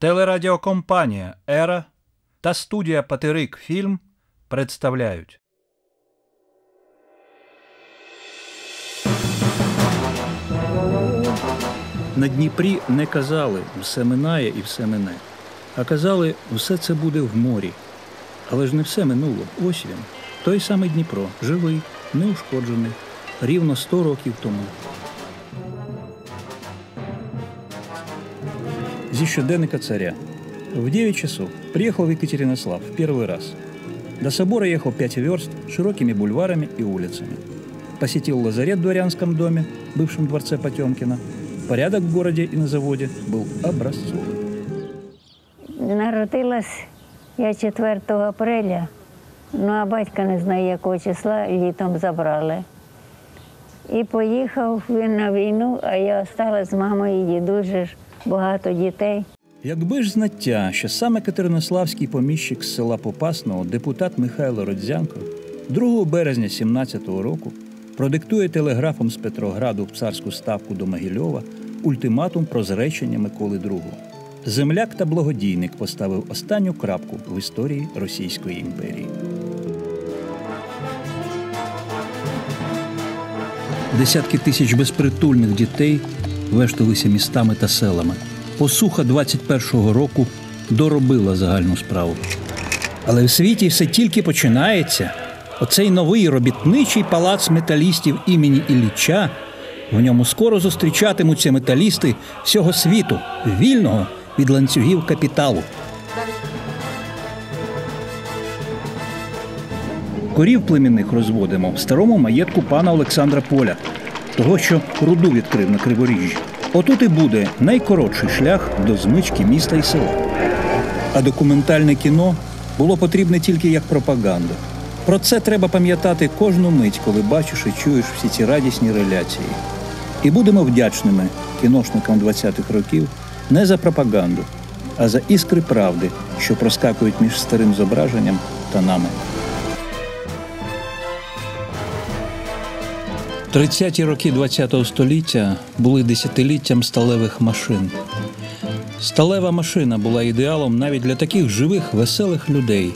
Телерадіокомпанія Ера та студія Патерик Фільм представляють. На Дніпрі не казали все минає і все мине, а казали, все це буде в морі. Але ж не все минуло. Ось він. Той самий Дніпро, живий, неушкоджений, рівно 100 років тому. Зі щоденника царя. В 9 часов приехал в Екатеринослав в первый раз. До собора ехал 5 верст широкими бульварами и улицами. Посетил лазарет в дворянском доме, бывшем дворце Потемкина. Порядок в городе и на заводе был образцовый. Народилась я 4 апреля, ну а батька не знає, якого числа літом забрали. І поїхав він на війну, а я осталась з мамою і дідуже, багато дітей. Якби ж знаття, що саме Катеринославський поміщик з села Попасного, депутат Михайло Родзянко, 2 березня 17-го року продиктує телеграфом з Петрограду в царську ставку до Могильова ультиматум про зречення Миколи II. Земляк та благодійник поставив останню крапку в історії Російської імперії. Десятки тисяч безпритульних дітей вешталися містами та селами. Посуха 21-го року доробила загальну справу. Але в світі все тільки починається. Оцей новий робітничий палац металістів імені Ілліча. В ньому скоро зустрічатимуться металісти всього світу, вільного від ланцюгів капіталу. Корів племінних розводимо в старому маєтку пана Олександра Поля, того, що руду відкрив на Криворіжжі. Отут і буде найкоротший шлях до змички міста і села. А документальне кіно було потрібне тільки як пропаганда. Про це треба пам'ятати кожну мить, коли бачиш і чуєш всі ці радісні реляції. І будемо вдячними кіношникам 20-х років не за пропаганду, а за іскри правди, що проскакують між старим зображенням та нами. 30-ті роки ХХ століття були десятиліттям сталевих машин. Сталева машина була ідеалом навіть для таких живих, веселих людей,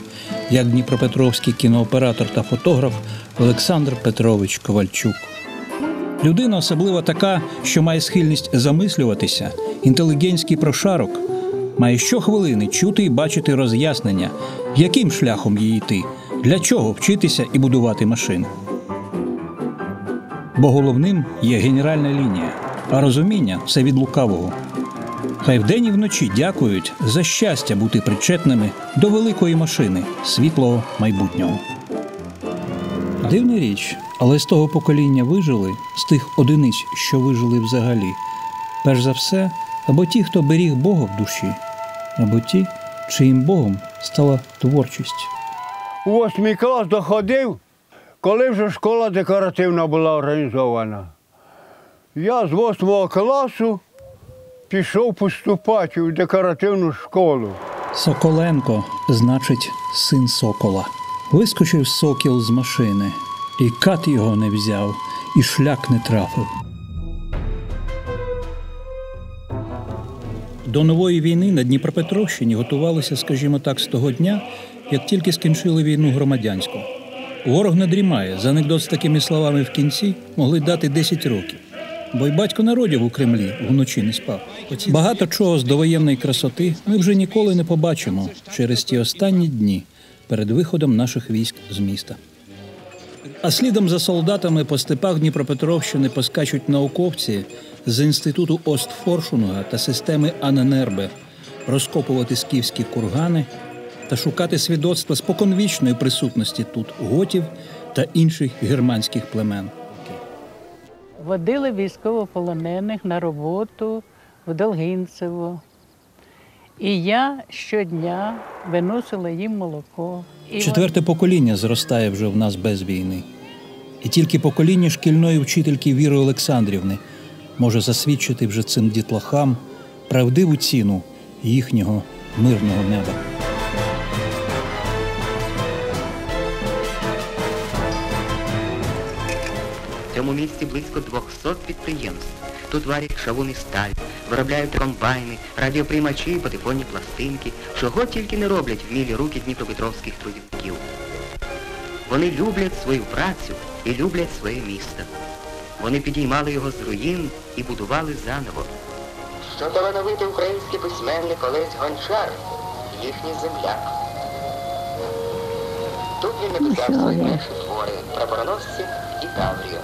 як Дніпропетровський кінооператор та фотограф Олександр Петрович Ковальчук. Людина особливо така, що має схильність замислюватися, інтелігентський прошарок, має щохвилини чути і бачити роз'яснення, яким шляхом їй йти, для чого вчитися і будувати машини. Бо головним є генеральна лінія, а розуміння все від лукавого. Хай вдень і вночі дякують за щастя бути причетними до великої машини світлого майбутнього. Дивна річ, але з того покоління вижили, з тих одиниць, що вижили взагалі, перш за все, або ті, хто беріг Бога в душі, або ті, чиїм Богом стала творчість. У восьмий клас доходив, коли вже школа декоративна була організована. Я з восьмого класу пішов поступати в декоративну школу. Соколенко значить син сокола. Вискочив сокіл з машини, і кат його не взяв, і шлях не трафив. До нової війни на Дніпропетровщині готувалися, скажімо так, з того дня, як тільки скінчили війну громадянську. Ворог не дрімає. За анекдот з такими словами в кінці могли дати 10 років. Бо й батько народів у Кремлі вночі не спав. Багато чого з довоєнної красоти ми вже ніколи не побачимо через ті останні дні перед виходом наших військ з міста. А слідом за солдатами по степах Дніпропетровщини поскачуть науковці з інституту Остфоршунга та системи Аненербе розкопувати скіфські кургани та шукати свідоцтва споконвічної присутності тут готів та інших германських племен. Водили військовополонених на роботу в Долгінцево. І я щодня виносила їм молоко. І Четверте покоління зростає вже в нас без війни. І тільки покоління шкільної вчительки Віри Олександрівни може засвідчити вже цим дітлахам правдиву ціну їхнього мирного неба. В цьому місті близько 200 підприємств. Тут варять шавун і сталь, виробляють комбайни, радіоприймачі, патефонні пластинки, чого тільки не роблять вмілі руки дніпропетровських трудівників. Вони люблять свою працю і люблять своє місто. Вони підіймали його з руїн і будували заново. Що талановитий український письменник Олесь Гончар, їхній земляк. Тут він написав Ну, свої перші твори «Прапороносці» і «Таврію».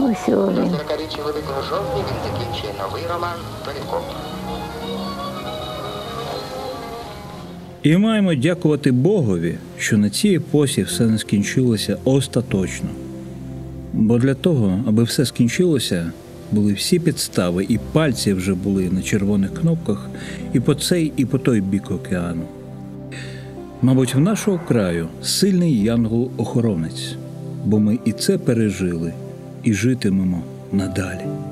Ось він. 40-річчя Великого жовтня він закінчує новий роман «Перекоп». І маємо дякувати Богові, що на цій епосі все не скінчилося остаточно. Бо для того, аби все скінчилося, були всі підстави, і пальці вже були на червоних кнопках і по цей, і по той бік океану. Мабуть, в нашого краю сильний янгол-охоронець, бо ми і це пережили, і житимемо надалі.